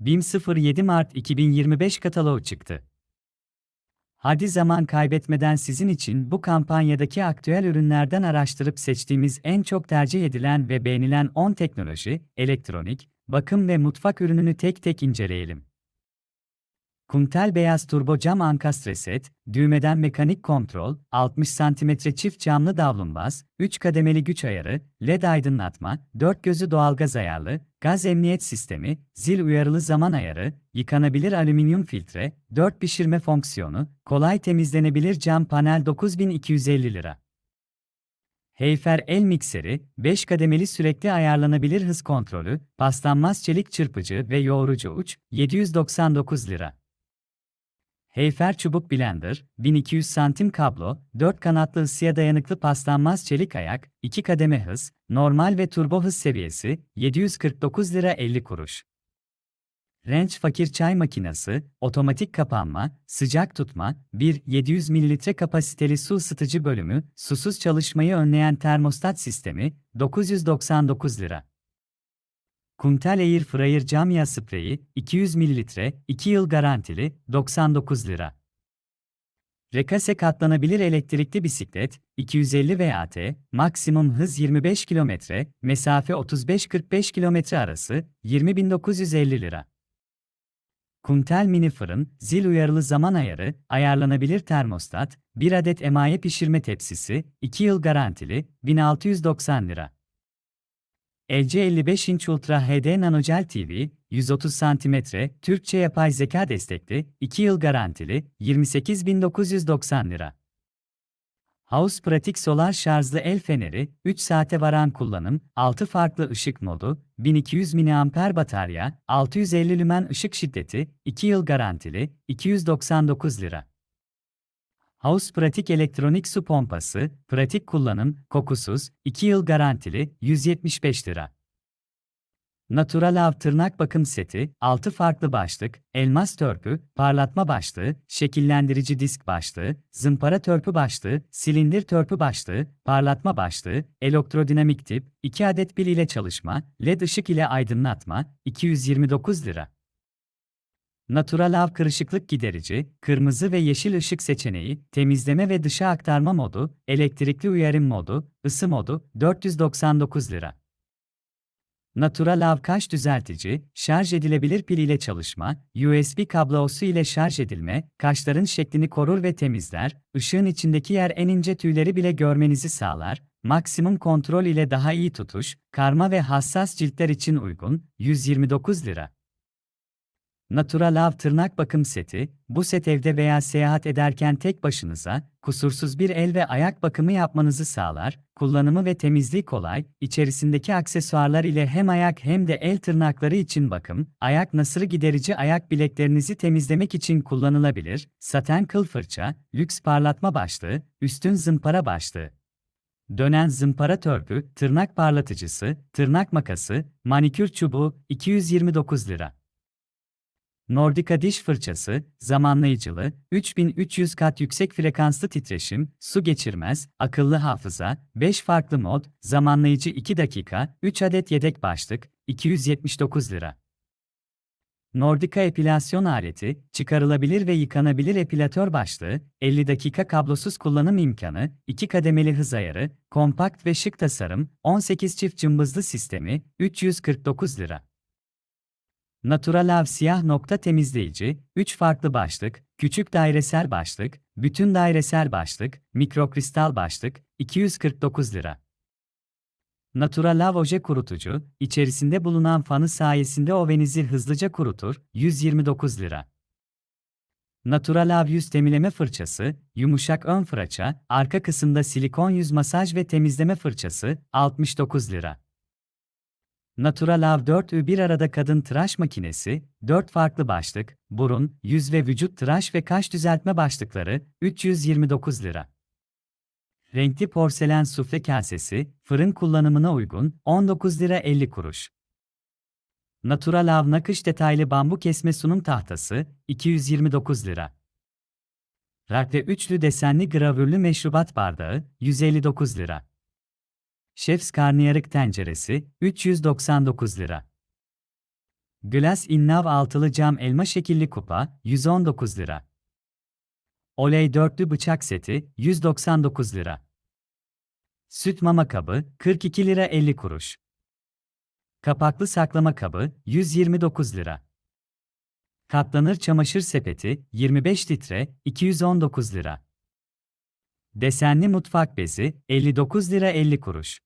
BİM 07 Mart 2025 kataloğu çıktı. Hadi zaman kaybetmeden sizin için bu kampanyadaki aktüel ürünlerden araştırıp seçtiğimiz en çok tercih edilen ve beğenilen 10 teknoloji, elektronik, bakım ve mutfak ürününü tek tek inceleyelim. Kuntel beyaz turbo cam ankastre set, düğmeden mekanik kontrol, 60 cm çift camlı davlumbaz, 3 kademeli güç ayarı, LED aydınlatma, 4 gözü doğalgaz ayarlı, gaz emniyet sistemi, zil uyarılı zaman ayarı, yıkanabilir alüminyum filtre, 4 pişirme fonksiyonu, kolay temizlenebilir cam panel 9250 lira. Heyfer el mikseri, 5 kademeli sürekli ayarlanabilir hız kontrolü, paslanmaz çelik çırpıcı ve yoğurucu uç, 799 lira. Heyfer çubuk blender, 1200 santim kablo, 4 kanatlı ısıya dayanıklı paslanmaz çelik ayak, 2 kademe hız, normal ve turbo hız seviyesi, 749 lira 50 kuruş. Range fakir çay makinesi, otomatik kapanma, sıcak tutma, 1 700 ml kapasiteli su ısıtıcı bölümü, susuz çalışmayı önleyen termostat sistemi, 999 lira. Kuntel Air Fryer cam yağ spreyi, 200 ml, 2 yıl garantili, 99 lira. Rekase katlanabilir elektrikli bisiklet, 250 Watt, maksimum hız 25 km, mesafe 35-45 km arası, 20.950 lira. Kuntel mini fırın, zil uyarılı zaman ayarı, ayarlanabilir termostat, 1 adet emaye pişirme tepsisi, 2 yıl garantili, 1690 lira. LG 55 inç Ultra HD Nanogel TV, 130 cm, Türkçe yapay zeka destekli, 2 yıl garantili, 28.990 lira. House Pratik Solar şarjlı el feneri, 3 saate varan kullanım, 6 farklı ışık modu, 1200 mAh batarya, 650 lümen ışık şiddeti, 2 yıl garantili, 299 lira. House Pratik Elektronik Su Pompası, pratik kullanım, kokusuz, 2 yıl garantili, 175 lira. Natural Av tırnak bakım seti, 6 farklı başlık, elmas törpü, parlatma başlığı, şekillendirici disk başlığı, zımpara törpü başlığı, silindir törpü başlığı, parlatma başlığı, elektrodinamik tip, 2 adet pil ile çalışma, led ışık ile aydınlatma, 229 lira. Natural Av kırışıklık giderici, kırmızı ve yeşil ışık seçeneği, temizleme ve dışa aktarma modu, elektrikli uyarım modu, ısı modu, 499 lira. Natural Av kaş düzeltici, şarj edilebilir pil ile çalışma, USB kablosu ile şarj edilme, kaşların şeklini korur ve temizler, ışığın içindeki yer en ince tüyleri bile görmenizi sağlar, maksimum kontrol ile daha iyi tutuş, karma ve hassas ciltler için uygun, 129 lira. Natural Av tırnak bakım seti, bu set evde veya seyahat ederken tek başınıza, kusursuz bir el ve ayak bakımı yapmanızı sağlar, kullanımı ve temizliği kolay, içerisindeki aksesuarlar ile hem ayak hem de el tırnakları için bakım, ayak nasırı giderici ayak bileklerinizi temizlemek için kullanılabilir, saten kıl fırça, lüks parlatma başlığı, üstün zımpara başlığı. Dönen zımpara törpü, tırnak parlatıcısı, tırnak makası, manikür çubuğu, 229 lira. Nordica diş fırçası, zamanlayıcılı, 3300 kat yüksek frekanslı titreşim, su geçirmez, akıllı hafıza, 5 farklı mod, zamanlayıcı 2 dakika, 3 adet yedek başlık, 279 lira. Nordica epilasyon aleti, çıkarılabilir ve yıkanabilir epilatör başlığı, 50 dakika kablosuz kullanım imkanı, 2 kademeli hız ayarı, kompakt ve şık tasarım, 18 çift cımbızlı sistemi, 349 lira. Natural Av siyah nokta temizleyici, 3 farklı başlık, küçük dairesel başlık, bütün dairesel başlık, mikrokristal başlık, 249 lira. Natural Av oje kurutucu, içerisinde bulunan fanı sayesinde ovenizi hızlıca kurutur, 129 lira. Natural Av yüz temizleme fırçası, yumuşak ön fırça, arka kısımda silikon yüz masaj ve temizleme fırçası, 69 lira. Natural Av 4Ü bir arada kadın tıraş makinesi, 4 farklı başlık, burun, yüz ve vücut tıraş ve kaş düzeltme başlıkları, 329 lira. Renkli porselen sufle kasesi, fırın kullanımına uygun, 19 lira 50 kuruş. Natural Av nakış detaylı bambu kesme sunum tahtası, 229 lira. Rakve üçlü desenli gravürlü meşrubat bardağı, 159 lira. Şefs karnıyarık tenceresi 399 lira. Glass Innav altılı cam elma şekilli kupa, 119 lira. Oley dörtlü bıçak seti, 199 lira. Süt mama kabı, 42 lira 50 kuruş. Kapaklı saklama kabı, 129 lira. Katlanır çamaşır sepeti, 25 litre, 219 lira. Desenli mutfak bezi, 59 lira 50 kuruş.